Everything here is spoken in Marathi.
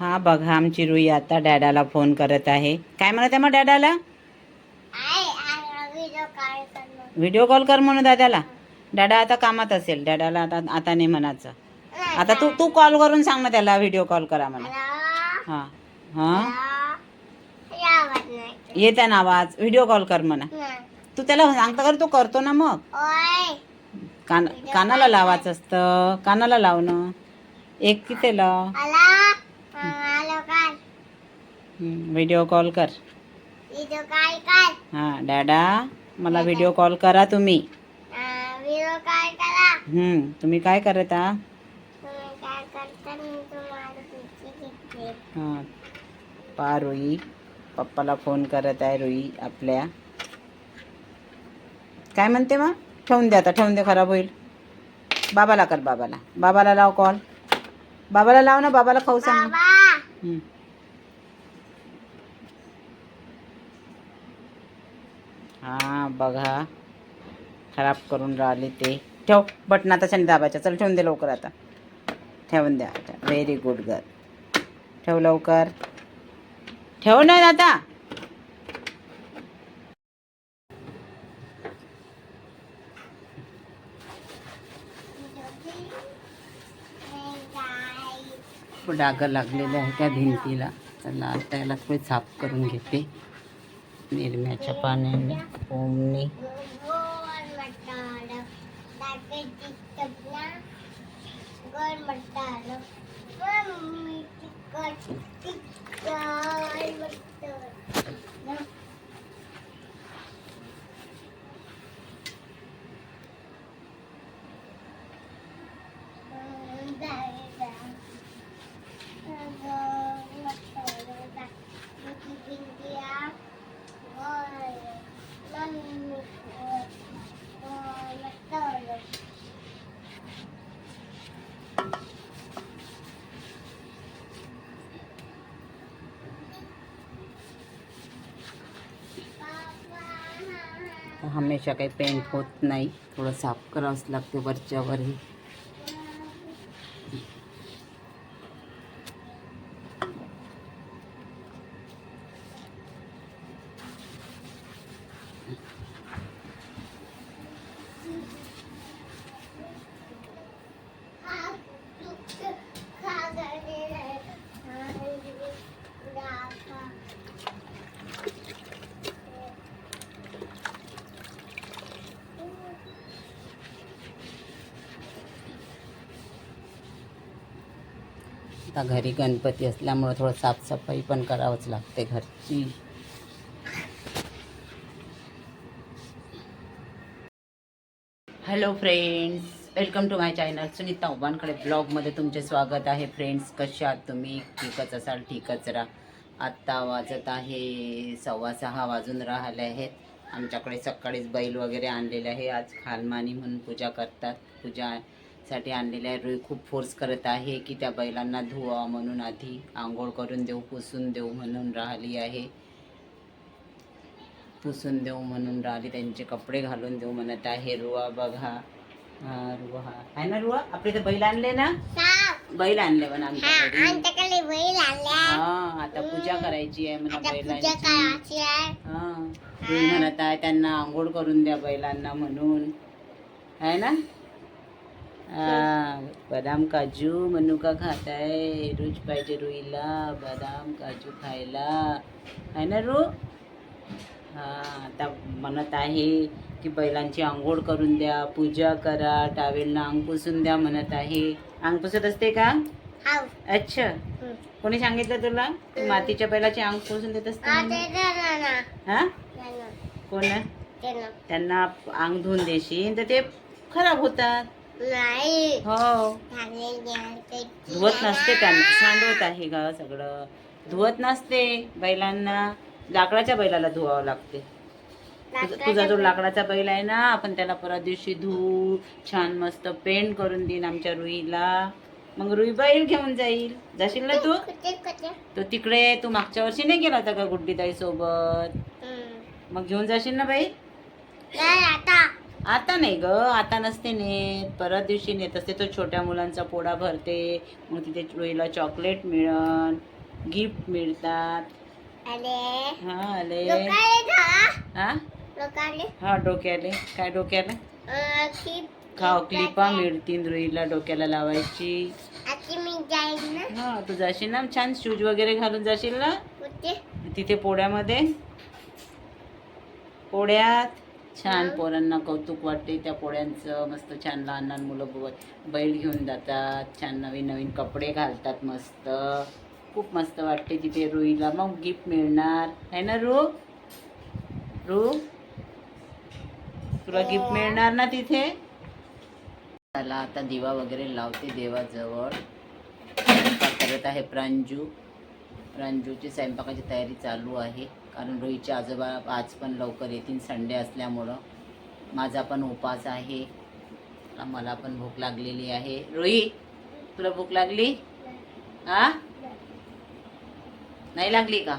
हा बघा आमची रुई आता डॅडाला फोन करत आहे. काय म्हणत आहे मग डॅडाला? व्हिडिओ कॉल कर म्हणून दादाला. डॅडा आता कामात असेल. डॅडाला आता आता नाही म्हणायचं. आता तू तू कॉल करून सांग ना त्याला व्हिडिओ कॉल करा म्हणा हा हा. येत आहे ना आवाज? व्हिडिओ कॉल कर म्हणा. तू त्याला सांगता कर तो करतो ना मग. कान कानाला लावायचं असतं. कानाला लावणं. एक लाव व्हिडिओ कॉल. कर. हा डॅडा मला व्हिडिओ कॉल करा तुम्ही. हम्म तुम्ही काय करत हा पा रुई. पप्पाला फोन करत आहे रुई आपल्या. काय म्हणते मग? ठेवून दे आता ठेवून दे खराब होईल. बाबाला कर बाबाला. बाबाला लाव कॉल बाबाला लाव ना बाबाला खाऊ सांग. हम्म. हा बघा. खराब करून राहिले ते. ठेव बटन आता शनी दाबायच्या चल ठेवून दे लवकर आता. ठेवून द्या व्हेरी गुड गर्ल ठेव लवकर. ठेव ना आता. डागं लागलेले आहे त्या भिंतीला. चला त्याला थोडी साफ करून घेते. निरम्याच्या पाण्याने ओमनी. हमेशा काही पेंट होत नाही. थोडं साफ करावंच लागते वरच्यावरही. आता घरी गणपती असल्यामुळं थोडं साफसफाई पण करावंच लागते घरची. Hello friends welcome to my channel Sunita उबानकडे ब्लॉगमध्ये तुमचे स्वागत आहे. फ्रेंड्स कसे आहात तुम्ही? ठीकच असाल? ठीकच राहा. आत्ता वाजत आहे सव्वा सहा वाजून राहिले आहेत. आमच्याकडे सकाळीच बैल वगैरे आणलेले आहे. आज खालमानी म्हणून पूजा करतात. पूजा आणलेले आहे रुई खूप फोर्स करत आहे की त्या बैलांना धुवा म्हणून आधी आंघोळ करून देऊ पुसून देऊ म्हणून राहिली आहे. पुसून देऊ म्हणून राहिली त्यांचे कपडे घालून देऊ म्हणत आहे. रुवा बघा. रुवा. आहे ना रुवा? आपले ते बैल आणले ना? बैल आणले पण आमच्याकडे. बैल हा आता पूजा करायची आहे म्हणा बैलांची. हा म्हणत आहे त्यांना आंघोळ करून द्या बैलांना म्हणून. आहे ना? बदाम काजू मनुका खात आहे रोज पाहिजे रुईला बदाम काजू खायला आहे ना रू? हा आता म्हणत आहे की बैलांची आंघोळ करून द्या पूजा करा टावेलनं अंग पुसून द्या म्हणत आहे. अंग पुसत असते का? अच्छा. कोणी सांगितलं तुला? तू मातीच्या बैलाची अंग पुसून देत असते हा, कोण. त्यांना. अंग धुवून देशील तर ते खराब होतात. हो. धुवत नसते त्यांना सांडवत आहे ग सगळं. धुवत नसते बैलांना. लाकडाच्या बैलाला धुवावं लागते. तुझा- जो लाकडाचा बैल आहे ना आपण त्याला परत दिवशी धुवू छान मस्त पेंट करून देईन आमच्या रुईला. मग रुई बैल घेऊन जाईल. जाशील ना तू? तो तिकडे तू मागच्या वर्षी नाही गेला होता का गुड्डीताई सोबत. मग घेऊन जाशील ना बाई? आता. आता नाही ग आता नसते नेत. परत दिवशी नेत असते तो छोट्या मुलांचा पोडा भरते. मग तिथे रोईला चॉकलेट मिळन गिफ्ट मिळतात. हा आले. हा हा डोक्याले. काय डोक्याला? खाव क्लिपा मिळतील रुईला डोक्याला लावायची. हा तू जाशील ना? छान शूज वगैरे घालून जाशील ना? तिथे पोड्यामध्ये पोड्यात छान पोरांना कौतुक वाटते त्या पोळ्यांचं मस्त छान लहान लहान मुलं बैल घेऊन जातात छान नवीन नवीन कपडे घालतात मस्त. खूप मस्त वाटते तिथे रुईला. मग गिफ्ट मिळणार. आहे ना रू? रू? तुला गिफ्ट मिळणार ना तिथे? चला आता दिवा वगैरे लावते देवाजवळ. करत आहे प्रांजू. प्रांजूची स्वयंपाकाची तयारी चालू आहे. कारण रोहितचे आजोबा आज पण लवकर येतील संडे असल्यामुळं. माझा पण उपास आहे. मला पण भूक लागलेली आहे. रोहित तुला भूक लागली? हा? नाही लागली का?